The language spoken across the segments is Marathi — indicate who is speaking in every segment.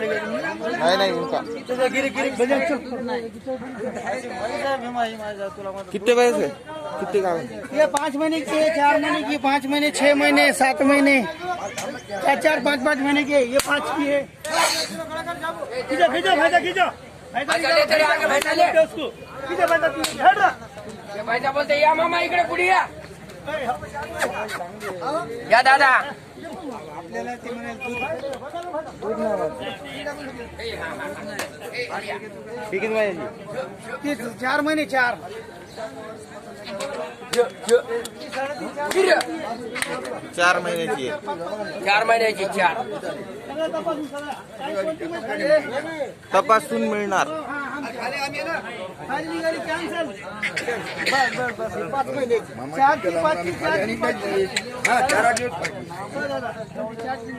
Speaker 1: नाही नाही इनका कितने पैसे कितने का
Speaker 2: ये पाँच महीने की है चार महीने की पाँच महीने छह महीने सात महीने। चार चार पाँच पाँच महीने के ये पाँच की है। खींचो खींचो भाईजा
Speaker 3: ले।
Speaker 2: खींचो उसको। खींचो
Speaker 3: बायचा बोलते या मामा इकडे पुढे या या दादा.
Speaker 1: महिन्याची
Speaker 2: ये चार महीने चार.
Speaker 1: चार महिन्याची आहे.
Speaker 3: चार महिन्याची चार.
Speaker 1: तपासून मिळणार.
Speaker 2: खाली निघाली कॅन्सल बस बस बस हे पाच महिने चार की पाच की चार की पाच की हो दादा. चार की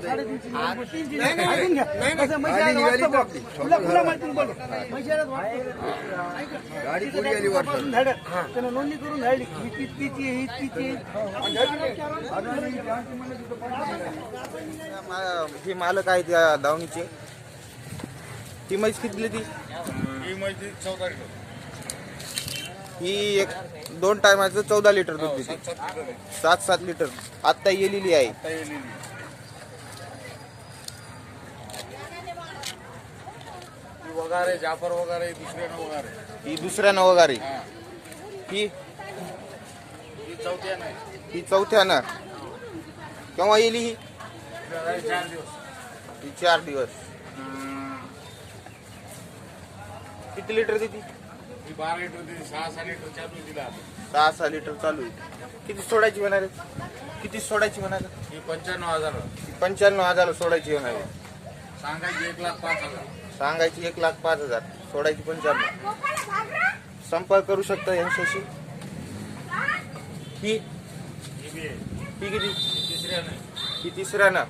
Speaker 2: साडेतीनशे निघाली. ऐकून घ्या. कसं म्हैसाळ्यात वाटतं बघ. खुला खुला माहिती बोल म्हैसाळ्यात वाटतं. तपासून धाडक. त्यानं नोंदणी करून धाडली ही आहे, ही आहे.
Speaker 1: हे मालक आहे त्या दावणीचे ती म्हैस किती ती?
Speaker 4: ही माहिती चौदा लिटर.
Speaker 1: ही एक दोन टायमाचं चौदा लिटर दूध देते. सात सात लिटर. आत्ता येलेली आहे.
Speaker 4: आता येलेली ही वगारे जाफर वगारे दुसऱ्यानं वगारे
Speaker 1: ही दुसऱ्यानं वगारी ही.
Speaker 4: ही? चौथ्या नाही
Speaker 1: ही चौथ्यानं. केव्हा येली ही
Speaker 4: चार दिवस.
Speaker 1: ही चार दिवस. किती लिटर देते?
Speaker 4: ही बारा लिटर दिली सहा सहा लिटर चालू दिला
Speaker 1: सहा सहा लिटर चालू आहे. किती सोडायची म्हणाले? किती सोडायची म्हणाले?
Speaker 4: ही पंच्याण्णव हजार
Speaker 1: पंच्याण्णव हजार सोडायची म्हणाले.
Speaker 4: सांगायची एक लाख पाच हजार.
Speaker 1: सांगायची एक लाख पाच हजार. सोडायची पंच्याण्णव. संपर्क करू शकता यांच्याशी? ही?
Speaker 4: ही बी आहे.
Speaker 1: ही किती?
Speaker 4: ही तिसऱ्या नाही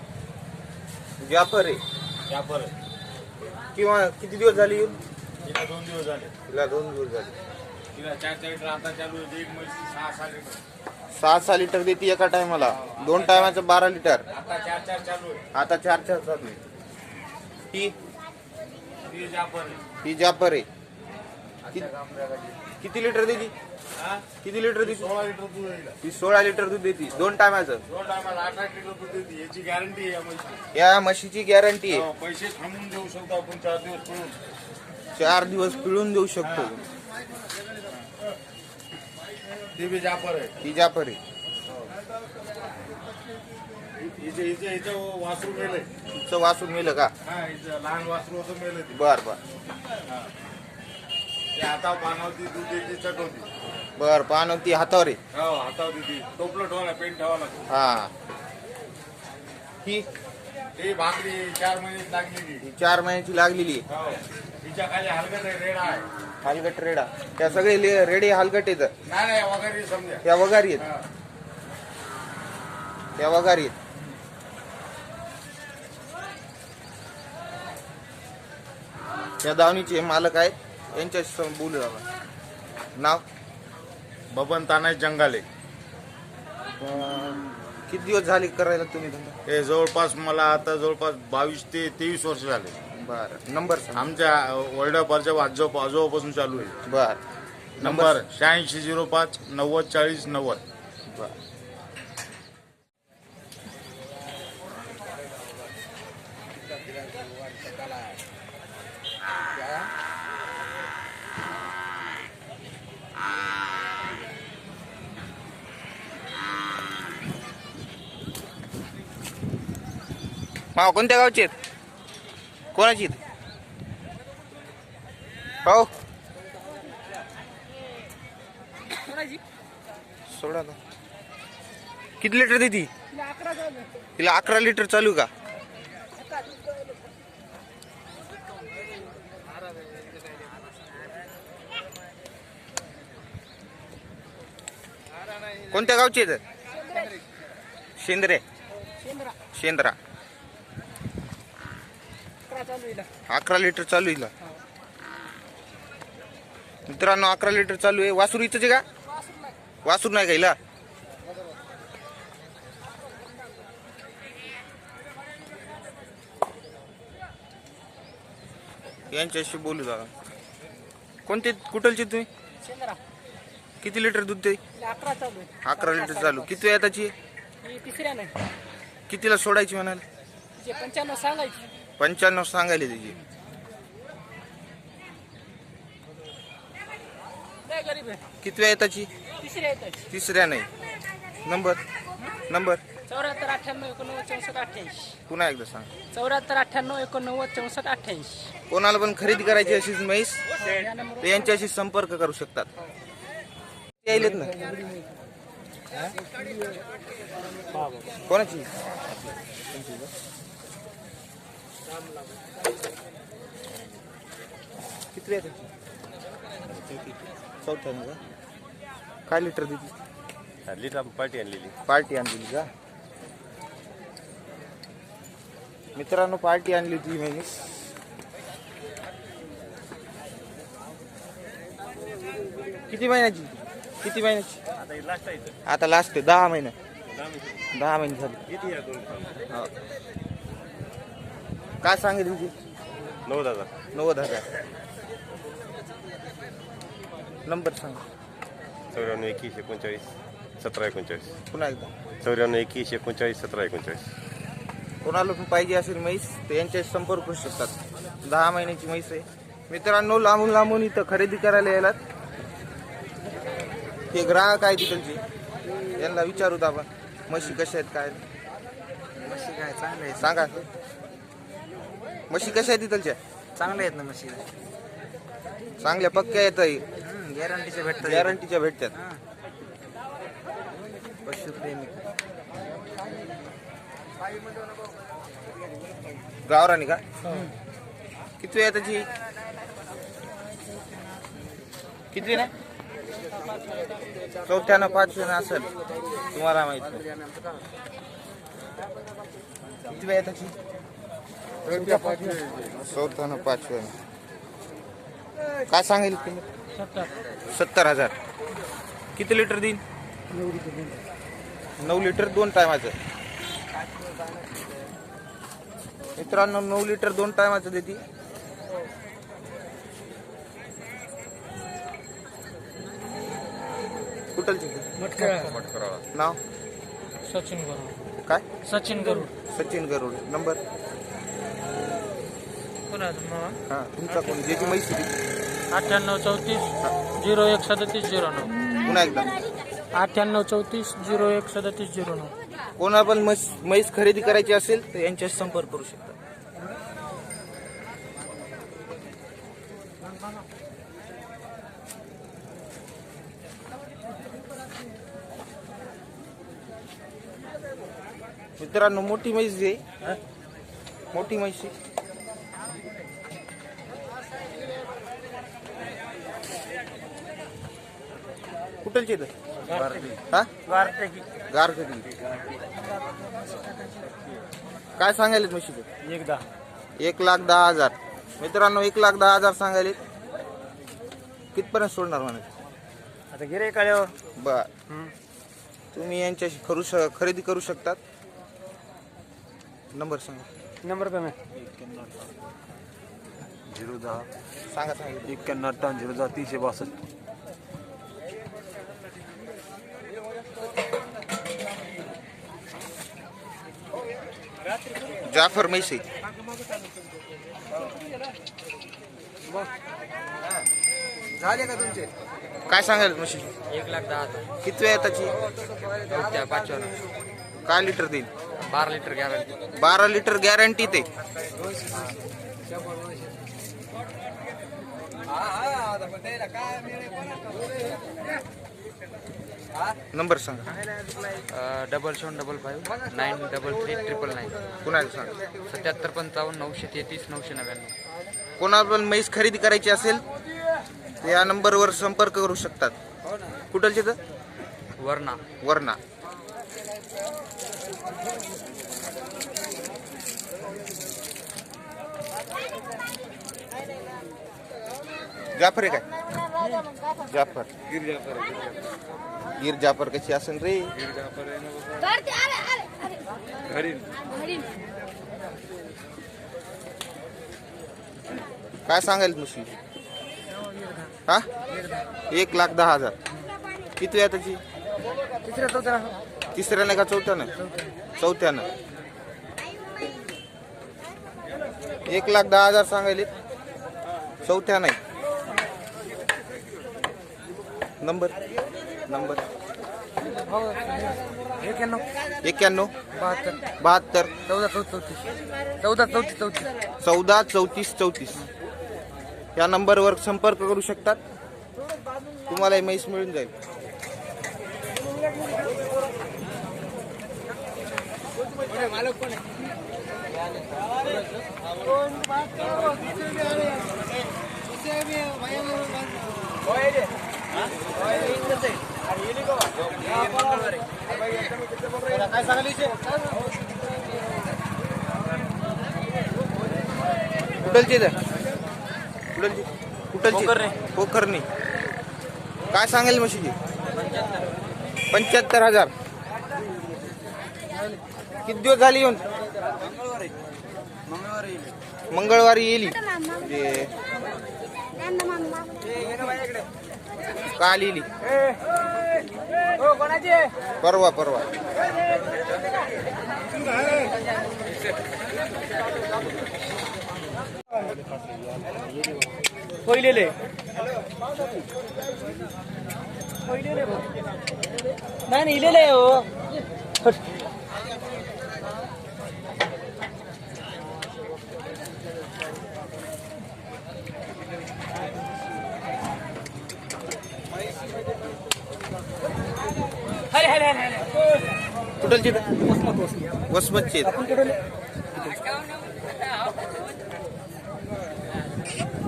Speaker 1: ही जाफर आहे
Speaker 4: जाफर आहे
Speaker 1: किंवा किती दिवस झाले येऊन?
Speaker 4: तिला दोन दिवस झाले.
Speaker 1: तिला दोन दिवस झाले.
Speaker 4: तिला चार चार लिटर आता चालू एक म्हशी सहा सहा लिटर
Speaker 1: सहा सहा लिटर देते एका टायमाला. दोन टायमाचं बारा लिटर.
Speaker 4: आता चार चार चालू आहे.
Speaker 1: आता चार चार चालू आहे. ही
Speaker 4: जाफर आहे.
Speaker 1: ही. किती लिटर देते?
Speaker 4: हा?
Speaker 1: किती लिटर देते?
Speaker 4: सोळा लिटर दूध
Speaker 1: ही सोळा लिटर दूध देते. दोन टायमाचं.
Speaker 4: दोन टायमाला लिटर दूध देते. याची गॅरंटी आहे या म्हशी
Speaker 1: या म्हशीची गॅरंटी आहे.
Speaker 4: हो, पैसे थांबून देऊ शकतो आपण चार दिवस पळून
Speaker 1: चार दिवस पिळून देऊ शकतो.
Speaker 4: ते बी जाफर आहे.
Speaker 1: ही जाफर आहे.
Speaker 4: हिचे हिचे हिचं वासरू मेलंय
Speaker 1: तिचं मिळलं का?
Speaker 4: हा हिचं लहान वासरू होतं मेलं ते.
Speaker 1: बर बर.
Speaker 4: ते हातावर पानावती दूध देते चटवती.
Speaker 1: बर पानवती हातावर आहे.
Speaker 4: हो हातावर देते टोपलं ठेवायला पेंट ठेवावं लागतं.
Speaker 1: हा. ही?
Speaker 4: ते भाकरी चार महिन्यात लागलेली.
Speaker 1: ही चार महिन्याची लागलेली आहे.
Speaker 4: हो. हिच्या खाली हलकट आहे रेडा आहे.
Speaker 1: हालगट रेडा. त्या सगळे ले- रेडे हालगट येत
Speaker 4: नाही नाही वगैरे समजा.
Speaker 1: त्या वगारी आहेत.
Speaker 4: हा.
Speaker 1: त्या वगारी आहेत. त्या दावणीचे मालक आहेत. यांच्याशी बोलू आपण. नाव?
Speaker 4: बबन तानाय जंगाले.
Speaker 1: अं, किती दिवस झाले करायला तुम्ही धंदा?
Speaker 4: हे जवळपास मला आता जवळपास बावीस ते तेवीस वर्ष झाले.
Speaker 1: बर. नंबर सांग.
Speaker 4: आमच्या वडिलापारच्या आजोबा आजोबापासून चालू आहे.
Speaker 1: बर.
Speaker 4: नंबर शहाऐंशी झिरो पाच नव्वद चाळीस नव्वद.
Speaker 1: बर. माव कोणत्या गावचे आहेत? कोणाची हो सोडा ना किती लिटर देती तिला अकरा लिटर चालू का? कोणत्या गावचे आहेत? शेंद्रे. शेंद्रा. अकरा लिटर चालू आहे हिला. मित्रांनो अकरा लिटर चालू आहे. वासरू इथंच आहे का? वासरू नाही का हिला यांच्याशी बोलू दादा. कोणते कुठलचे तुम्ही? किती लिटर दूध ते?
Speaker 5: अकरा चालू आहे.
Speaker 1: अकरा लिटर चालू. किती वेळ त्याची
Speaker 5: ही तिसऱ्या नाही
Speaker 1: कितीला सोडायची म्हणाल?
Speaker 5: जे पंच्याण्णव सांगायची.
Speaker 1: पंच्याण्णव सांगायला त्याची किती वेळ त्याची
Speaker 5: तिसऱ्या
Speaker 1: नाही. नंबर? नंबर?
Speaker 5: चौऱ्याहत्तर अठ्ठ्याण्णव एकोणनव्वद चौसष्ट अठ्ठ्याऐंशी.
Speaker 1: पुन्हा एकदा सांग.
Speaker 5: चौऱ्याहत्तर अठ्ठ्याण्णव एकोणनव्वद चौसष्ट अठ्ठ्याऐंशी.
Speaker 1: कोणाला पण खरेदी करायची अशीच म्हैस तर यांच्याशी संपर्क करू शकतात. यायलेत ना. कोणाची? किती वेळ चौथ्या ना का? काय लिटर देते
Speaker 6: लिटर पार्टी आणलेली.
Speaker 1: पार्टी आणलेली का? मित्रांनो पार्टी आणली होती म्हैस किती महिन्याची? किती महिन्याची?
Speaker 6: आता हे लास्ट आहे इथं.
Speaker 1: आता लास्ट आहे दहा महिने.
Speaker 6: दहा मिनिटं.
Speaker 1: दहा महिने झाले.
Speaker 6: किती या दोन?
Speaker 1: हो. काय सांगितलं तुझी
Speaker 6: नऊ हजार.
Speaker 1: नव्वद हजार. नंबर सांग.
Speaker 6: चौऱ्याण्णव एकवीस एकोणचाळीस सतरा एकोणचाळीस.
Speaker 1: पुन्हा एकदा.
Speaker 6: चौऱ्याण्णव एकवीस एकोणचाळीस सतरा एकोणचाळीस.
Speaker 1: कोणाला पण पाहिजे असेल म्हैस तर यांच्याशी संपर्क करू शकतात. दहा महिन्याची म्हैस आहे. मित्रांनो लांबून लांबून इथं खरेदी करायला यायलात. हे ग्राहक आहे तिकडचे यांना विचारू आपण. म्हशी कशा आहेत काय
Speaker 7: म्हशी काय चांगले
Speaker 1: सांगा. म्हशी कशा आहेत तिथलच्या
Speaker 7: चांगले आहेत ना म्हशी.
Speaker 1: चांगल्या पक्क्या येत
Speaker 7: गॅरंटीचे भेटतात.
Speaker 1: गॅरंटीच्या भेटतात.
Speaker 7: पशुप्रेमी
Speaker 1: गावरानी का? किती आहे त्याची? किती ना चौथ्यानं पाचव्यानं असेल. तुम्हाला माहीत नाही. किती वेळ त्याची? चौथ्यानं पाचव्यानं. काय सांगेल तुम्ही? सत्तर हजार. किती लिटर देईन? नऊ लिटर दोन टायमाचं. मित्रांनो नऊ लिटर दोन टायमाचं देते. कुठलची नाव?
Speaker 5: सचिन गरुड.
Speaker 1: काय?
Speaker 5: सचिन गरुड.
Speaker 1: सचिन गरुड. नंबर? हा तुमचा कोण? ज्याची म्हैस होती
Speaker 5: अठ्ठ्याण्णव चौतीस झिरो एक सदतीस झिरो नऊ.
Speaker 1: पुन्हा एकदा.
Speaker 5: अठ्ठ्याण्णव चौतीस झिरो एक सदतीस झिरो नऊ.
Speaker 1: कोणा पण म्हैस म्हैस खरेदी करायची असेल तर यांच्याशी संपर्क करू शकता. मित्रांनो मोठी म्हैस आहे. मोठी म्हैस आहे. कुठलची? हा काय सांगायले म्हशीचे
Speaker 5: एकदा
Speaker 1: एक लाख दहा हजार मित्रांनो एक लाख दहा हजार सांगायले कितपर्यंत सोडणार म्हणायचं
Speaker 5: आता गिरे काळ्यावर
Speaker 1: बर तुम्ही यांच्याशी खरू श खरेदी करू शकतात नंबर सांगा
Speaker 5: नंबर कमी
Speaker 7: झिरो दहा
Speaker 1: सांगा सांगा
Speaker 7: एक्क्याण्णव अठ्ठावन्न झिरो दहा तीनशे बासष्ट
Speaker 1: जाफर मैसे
Speaker 7: झाले का तुमचे?
Speaker 1: काय सांगायला म्हशी?
Speaker 3: एक लाख दहा हजार.
Speaker 1: किती वेळ त्याची
Speaker 3: पाचव्या
Speaker 1: काय लिटर देईल?
Speaker 3: बारा लिटर गॅरंटी
Speaker 1: बारा लिटर गॅरंटी ते. नंबर सांगा.
Speaker 3: Double seven double five nine double three triple nine
Speaker 1: एकदा सांगा?
Speaker 3: सत्याहत्तर पंचावन्न नऊशे तेहतीस नऊशे नव्याण्णव.
Speaker 1: कोणाला पण म्हैस खरेदी करायची असेल तर या नंबरवर संपर्क करू शकतात. कुठलचे तर
Speaker 3: वरणा.
Speaker 1: वरणा. जाफर आहे काय? जाफर. गिर जाफर. गिर
Speaker 8: आले आले हरीण
Speaker 1: काय सांगाल म्हशी हा? एक लाख दहा हज़ार. किती आहे त्याची?
Speaker 2: तिसऱ्या चौथ्या.
Speaker 1: तिसऱ्याने का चौथ्यानं? चौथ्यानं. एक लाख दहा हज़ार सांगायले चौथ्या नाही नंबर?
Speaker 2: एक्याण्णव.
Speaker 1: एक्याण्णव?
Speaker 2: बहात्तर.
Speaker 1: बहात्तर.
Speaker 2: चौदा चौतीस. चौदा चौतीस चौतीस.
Speaker 1: चौदा चौतीस चौतीस. या नंबरवर संपर्क करू शकतात. तुम्हाला ही म्हैस मिळून जाईल. कुठलची इथं? कुठलची कुठलची पोखरणी. काय सांगेल म्हशीची? पंच्याहत्तर हजार. किती दिवस झाले येऊन? मंगळवारी येईल. म्हणजे काल येईल. परवा परवा.
Speaker 2: पहिलेले. नाही नाही इलेले हो
Speaker 1: कुठलची वसमतची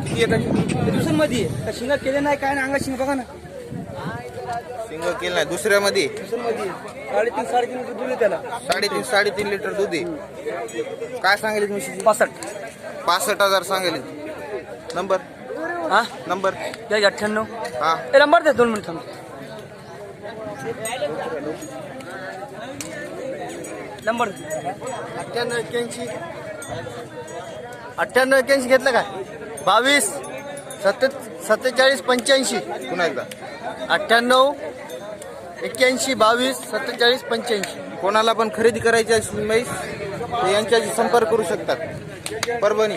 Speaker 1: किती येतात
Speaker 2: मध्ये शिंगा केले नाही काय नाही अंगा शिंग बघा ना.
Speaker 1: सिंग केलं नाही दुसऱ्यामध्ये.
Speaker 2: मध्ये साडेतीन साडेतीन रुपये दिले त्याला.
Speaker 1: साडेतीन साडेतीन लिटर दूध आहे. काय सांगेल म्हशीची
Speaker 2: पासष्ट.
Speaker 1: पासष्ट हजार सांगेल. नंबर?
Speaker 2: हा?
Speaker 1: नंबर?
Speaker 2: या अठ्ठ्याण्णव.
Speaker 1: हा.
Speaker 2: ए नंबर दे दोन मिनिट थांब. नंबर.
Speaker 7: अठ्ठ्याण्णव एक्क्याऐंशी. अठ्ठ्याण्णव एक्क्याऐंशी घेतलं काय बावीस. सत्ते सत्तेचाळीस पंच्याऐंशी.
Speaker 1: पुन्हा एकदा.
Speaker 7: अठ्ठ्याण्णव एक्क्याऐंशी बावीस सत्तेचाळीस पंच्याऐंशी.
Speaker 1: कोणाला पण खरेदी करायची असली म्हैस तर यांच्याशी संपर्क करू शकतात. परभणी.